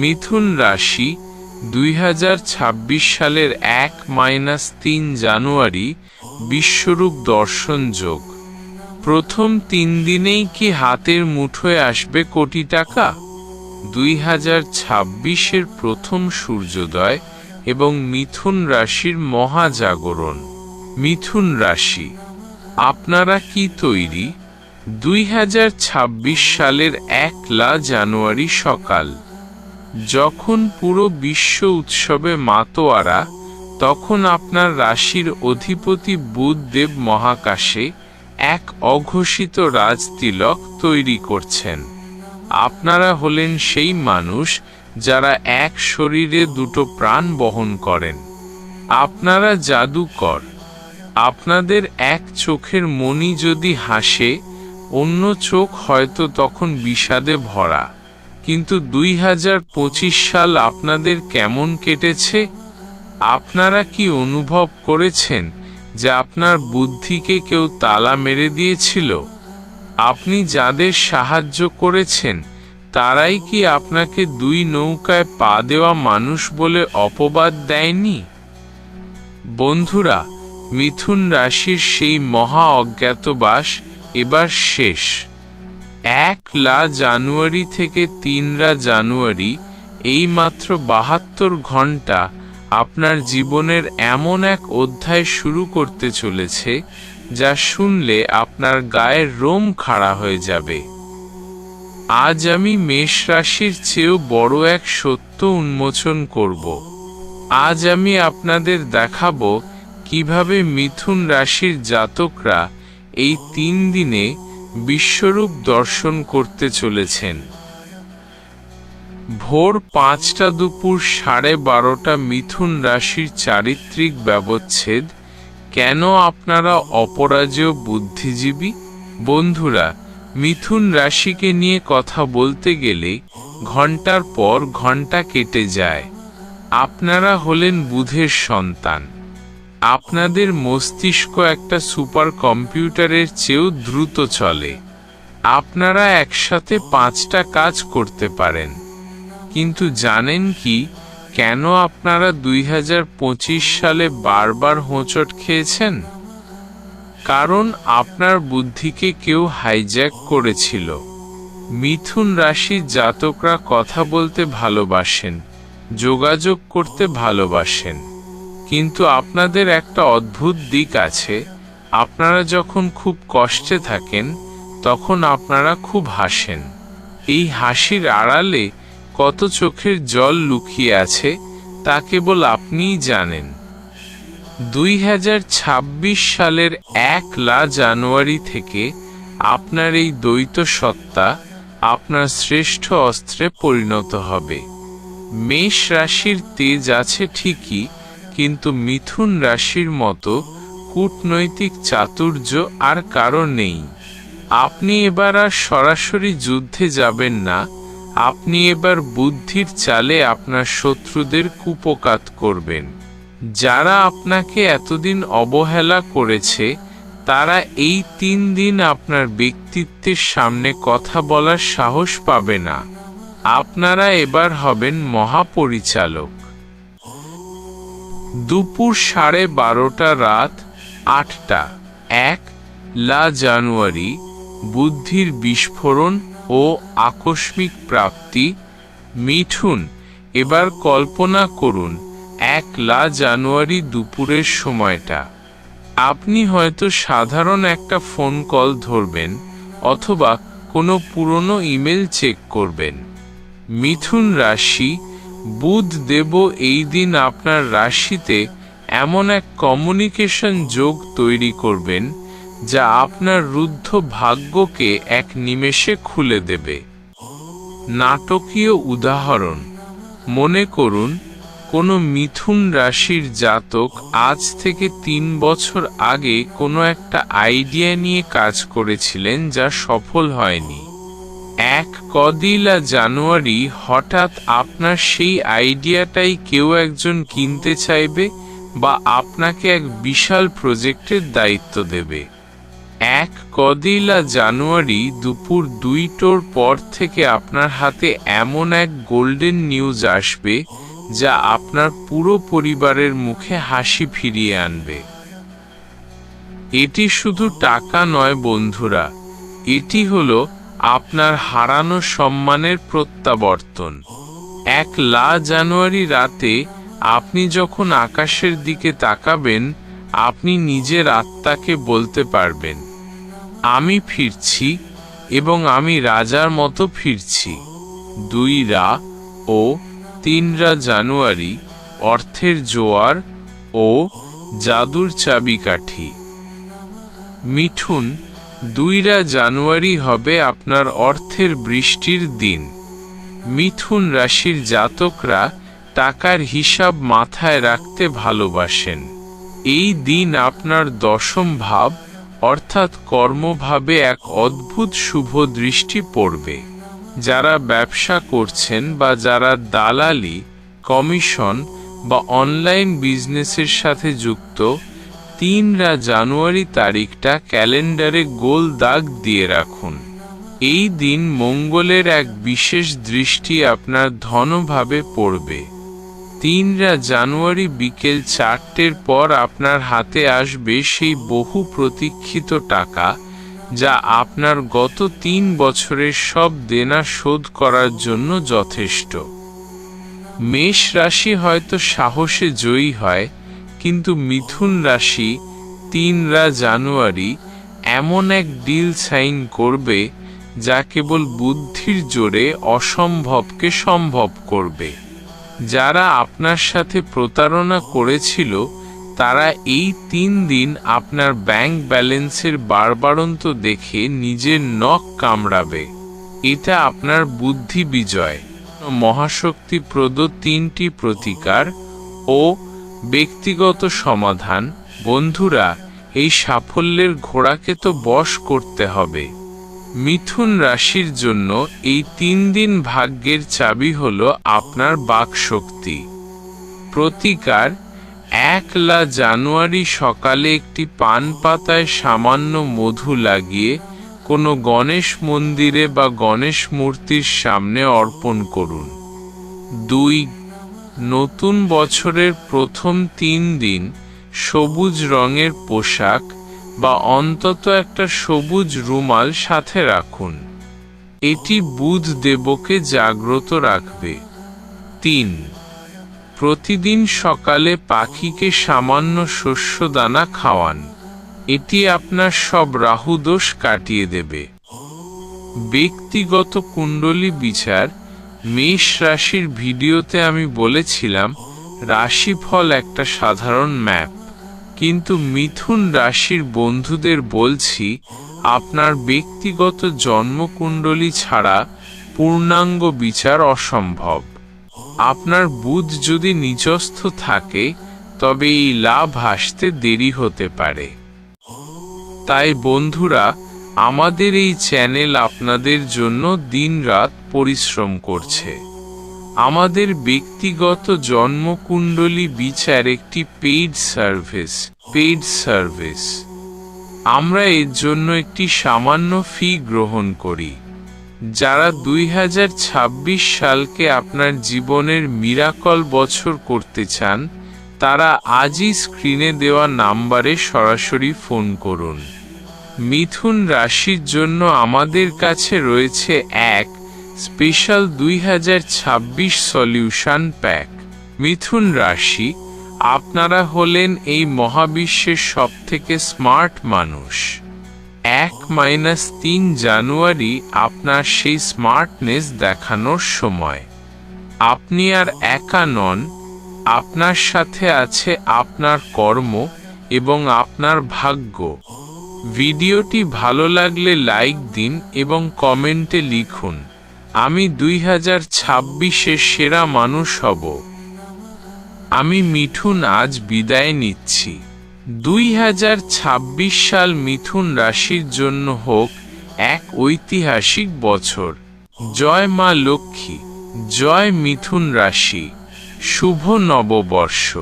মিথুন রাশি দুই হাজার ছাব্বিশ সালের এক মাইনাস তিন জানুয়ারি বিশ্বরূপ দর্শন যোগ। প্রথম তিন দিনেই কি হাতের মুঠোয় আসবে কোটি টাকা? দুই হাজার ছাব্বিশের প্রথম সূর্যোদয় এবং মিথুন রাশির মহাজাগরণ। মিথুন রাশি, আপনারা কি তৈরি? দুই হাজার ছাব্বিশ সালের একলা জানুয়ারি সকাল। যখন পুরো বিশ্ব উৎসবে মাতোয়ারা, তখন আপনার রাশির অধিপতি বুধদেব মহাকাশে এক অঘোষিত রাজতিলক তৈরি করছেন। আপনারা হলেন সেই মানুষ যারা এক শরীরে দুটো প্রাণ বহন করেন। আপনারা জাদুকর। আপনাদের এক চোখের মনি যদি হাসে, অন্য চোখ হয়তো তখন বিষাদে ভরা। কিন্তু দুই হাজার পঁচিশ সাল আপনাদের কেমন কেটেছে? আপনারা কি অনুভব করেছেন যে আপনার বুদ্ধিকে কেউ তালা মেরে দিয়েছিল? আপনি যাদের সাহায্য করেছেন, তারাই কি আপনাকে দুই নৌকায় পা দেওয়া মানুষ বলে অপবাদ দেয়নি? বন্ধুরা, মিথুন রাশির সেই মহা অজ্ঞাতবাস এবার শেষ। এক লা জানুয়ারি থেকে তিনরা জানুয়ারি এই মাত্র বাহাত্তর ঘণ্টা আপনার জীবনের এমন এক অধ্যায় শুরু করতে চলেছে, যা শুনলে আপনার গায়ের রোম খাড়া হয়ে যাবে। আজ আমি মেষ রাশির চেয়েও বড় এক সত্য উন্মোচন করব। আজ আমি আপনাদের দেখাবো কীভাবে মিথুন রাশির জাতকরা এই তিন দিনে বিশ্বরূপ দর্শন করতে চলেছেন। ভোর পাঁচটা দুপুর সাড়ে বারোটা মিথুন রাশির চারিত্রিক ব্যবচ্ছেদ, কেন আপনারা অপরাজেয় বুদ্ধিজীবী? বন্ধুরা, মিথুন রাশিকে নিয়ে কথা বলতে গেলে ঘণ্টার পর ঘণ্টা কেটে যায়। আপনারা হলেন বুধের সন্তান। আপনাদের মস্তিষ্ক একটা সুপার কম্পিউটারের চেয়েও দ্রুত চলে। আপনারা একসাথে পাঁচটা কাজ করতে পারেন। কিন্তু জানেন কি, কেন আপনারা দুই হাজার পঁচিশ সালে বারবার হোঁচট খেয়েছেন? কারণ আপনার বুদ্ধিকে কেউ হাইজ্যাক করেছিল। মিথুন রাশির জাতকরা কথা বলতে ভালোবাসেন, যোগাযোগ করতে ভালোবাসেন। কিন্তু আপনাদের একটা অদ্ভুত দিক আছে। আপনারা যখন খুব কষ্টে থাকেন, তখন আপনারা খুব হাসেন। এই হাসির আড়ালে কত চোখের জল লুকিয়ে আছে, তা কেবল আপনিই জানেন। দুই হাজার ছাব্বিশ সালের এক লা জানুয়ারি থেকে আপনার এই দ্বৈত সত্তা আপনার শ্রেষ্ঠ অস্ত্রে পরিণত হবে। মেষ রাশির তেজ আছে ঠিকই কিন্তু মিথুন রাশির মতো কূটনৈতিক চাতুর্য আর কারও নেই। আপনি এবার আর সরাসরি যুদ্ধে যাবেন না। আপনি এবার বুদ্ধির চালে আপনার শত্রুদের কুপকাত করবেন। যারা আপনাকে এতদিন অবহেলা করেছে, তারা এই তিন দিন আপনার ব্যক্তিত্বের সামনে কথা বলার সাহস পাবে না। আপনারা এবার হবেন মহাপরিচালক। দুপুর সাড়ে বারোটা, রাত আটটা। এক, লা জানুয়ারি, বুদ্ধির বিস্ফোরণ ও আকস্মিক প্রাপ্তি। মিঠুন, এবার কল্পনা করুন, এক লা জানুয়ারি দুপুরের সময়টা। আপনি হয়তো সাধারণ একটা ফোন কল ধরবেন অথবা কোনো পুরনো ইমেল চেক করবেন। মিথুন রাশি বুধ দেব এই দিন আপনার রাশিতে এমন এক কমিউনিকেশন যোগ তৈরি করবেন, যা আপনার রুদ্ধ ভাগ্যকে এক নিমেষে খুলে দেবে। নাটকীয় উদাহরণ, মনে করুন, কোনো মিথুন রাশির জাতক আজ থেকে তিন বছর আগে কোনো একটা আইডিয়া নিয়ে কাজ করেছিলেন যা সফল হয়নি। এক কদিলা জানুয়ারি হঠাৎ আপনার সেই আইডিয়াটাই কেউ একজন কিনতে চাইবে বা আপনাকে এক বিশাল প্রজেক্টের দায়িত্ব দেবে। এক কদিলা জানুয়ারি দুপুর দুইটোর পর থেকে আপনার হাতে এমন এক গোল্ডেন নিউজ আসবে যা আপনার পুরো পরিবারের মুখে হাসি ফিরিয়ে আনবে। এটি শুধু টাকা নয় বন্ধুরা, এটি হলো আপনার হারানো সম্মানের প্রত্যাবর্তন। এক লা জানুয়ারি রাতে আপনি যখন আকাশের দিকে তাকাবেন, আপনি নিজের আত্মাকে বলতে পারবেন, আমি ফিরছি এবং আমি রাজার মতো ফিরছি। দুই রা ও তিন রা জানুয়ারি অর্থের জোয়ার ও জাদুর চাবিকাঠি। মিঠুন দুইরা জানুয়ারি হবে আপনার অর্থের বৃষ্টির দিন। মিথুন রাশির জাতকরা টাকার হিসাব মাথায় রাখতে ভালোবাসেন। এই দিন আপনার দশম ভাব, অর্থাৎ কর্মভাবে এক অদ্ভুত শুভ দৃষ্টি পড়বে। যারা ব্যবসা করছেন বা যারা দালালি, কমিশন বা অনলাইন বিজনেসের সাথে যুক্ত তিনরা জানুয়ারি তারিখটা ক্যালেন্ডারে গোল দাগ দিয়ে রাখুন। এই দিন মঙ্গলের এক বিশেষ দৃষ্টি আপনার ধনভাবে পড়বে। তিনরা জানুয়ারি বিকেল চারটের পর আপনার হাতে আসবে সেই বহু প্রতীক্ষিত টাকা, যা আপনার গত তিন বছরের সব দেনা শোধ করার জন্য যথেষ্ট। মেষ রাশি হয়তো সাহসে জয়ী হয় কিন্তু মিথুন রাশি তিনরা জানুয়ারি এমন এক ডিল সাইন করবে যা কেবল বুদ্ধির জোরে অসম্ভবকে সম্ভব করবে। যারা আপনার সাথে প্রতারণা করেছিল, তারা এই তিন দিন আপনার ব্যাংক ব্যালেন্সের বারবারন্ত দেখে নিজের নখ কামড়াবে। এটা আপনার বুদ্ধি বিজয়। মহাশক্তিপ্রদ তিনটি প্রতিকার ও ব্যক্তিগত সমাধান, বন্ধুরা, এই সাফল্যের ঘোড়াকে তো বশ করতে হবে। মিথুন রাশির জন্য এই তিন দিন ভাগ্যের চাবি হল আপনার বাকশক্তি। প্রতিকার, একলা জানুয়ারি সকালে একটি পান পাতায় সামান্য মধু লাগিয়ে কোনো গণেশ মন্দিরে বা গণেশ মূর্তির সামনে অর্পণ করুন। দুই নতুন বছরের প্রথম তিন দিন সবুজ রঙের পোশাক বা অন্তত একটা সবুজ রুমাল সাথে রাখুন। এটি বুধ দেবকে জাগ্রত রাখবে। তিন, প্রতিদিন সকালে পাখিকে সামান্য শস্য দানা খাওয়ান। এটি আপনার সব রাহুদোষ কাটিয়ে দেবে। ব্যক্তিগত কুণ্ডলী বিচার মেষ রাশির ভিডিওতে আমি বলেছিলাম, রাশিফল একটা সাধারণ ম্যাপ। কিন্তু মিথুন রাশির বন্ধুদের বলছি, আপনার ব্যক্তিগত জন্মকুণ্ডলী ছাড়া পূর্ণাঙ্গ বিচার অসম্ভব। আপনার বুধ যদি নিচস্থ থাকে, তবে এই লাভ আসতে দেরি হতে পারে। তাই বন্ধুরা আমাদের এই চ্যানেল আপনাদের জন্য দিনরাত পরিশ্রম করছে। আমাদের ব্যক্তিগত জন্মকুণ্ডলী বিচার একটি পেইড সার্ভিস পেইড সার্ভিস আমরা এর জন্য একটি সামান্য ফি গ্রহণ করি। যারা দুই হাজার ছাব্বিশ সালকে আপনার জীবনের মিরাকল বছর করতে চান, তারা আজই স্ক্রিনে দেওয়া নাম্বারে সরাসরি ফোন করুন। মিথুন রাশির জন্য আমাদের কাছে রয়েছে এক স্পেশাল দুই হাজার ছাব্বিশ সলিউশন প্যাক। মিথুন রাশি, আপনারা হলেন এই মহাবিশ্বের সবথেকে স্মার্ট মানুষ। এক মাইনাস তিন জানুয়ারি আপনার সেই স্মার্টনেস দেখানোর সময়। আপনি আর একা নন, আপনার সাথে আছে আপনার কর্ম এবং আপনার ভাগ্য। ভিডিওটি ভালো লাগলে লাইক দিন এবং কমেন্টে লিখুন। আমি দুই হাজার ছাব্বিশে সেরা মানুষ হব। আমি মিঠুন আজ বিদায় নিচ্ছি। দুই হাজার ছাব্বিশ সাল মিথুন রাশির জন্য হোক এক ঐতিহাসিক বছর। জয় মা লক্ষ্মী, জয় মিথুন রাশি। শুভ নববর্ষ।